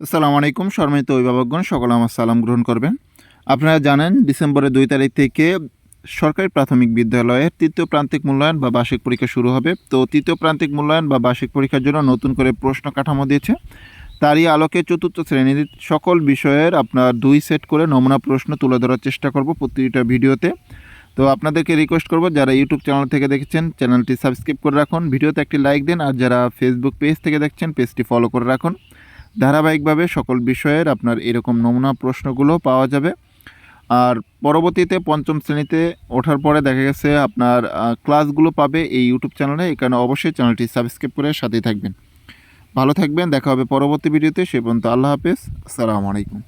আসসালামু আলাইকুম, সম্মানিত অভিভাবকগণ, সকলে আমার সালাম গ্রহণ করবেন। আপনারা জানেন, ডিসেম্বরের দুই তারিখ থেকে সরকারি প্রাথমিক বিদ্যালয়ের তৃতীয় প্রান্তিক মূল্যায়ন বা বার্ষিক পরীক্ষা শুরু হবে। তো তৃতীয় প্রান্তিক মূল্যায়ন বা বার্ষিক পরীক্ষার জন্য নতুন করে প্রশ্ন কাঠামো দিয়েছে। তারই আলোকে চতুর্থ শ্রেণির সকল বিষয়ের আপনার দুই সেট করে নমুনা প্রশ্ন তুলে ধরার চেষ্টা করব প্রতিটা ভিডিওতে। তো আপনাদেরকে রিকোয়েস্ট করব, যারা ইউটিউব চ্যানেল থেকে দেখছেন চ্যানেলটি সাবস্ক্রাইব করে রাখুন। ভিডিওতে একটি লাইক দিন, আর যারা ফেসবুক পেজ থেকে দেখছেন পেজটি ফলো করে রাখুন। ধারাবাহিকভাবে সকল বিষয়ের আপনার এরকম নমুনা প্রশ্নগুলো পাওয়া যাবে। আর পরবর্তীতে পঞ্চম শ্রেণীতে ওঠার পরে দেখা গেছে আপনার ক্লাসগুলো পাবে এই ইউটিউব চ্যানেলে এখানে অবশ্যই চ্যানেলটি সাবস্ক্রাইব করে সাথেই থাকবেন। ভালো থাকবেন, দেখা হবে পরবর্তী ভিডিওতে সে পর্যন্ত আল্লাহ হাফেজ। আসসালামু আলাইকুম।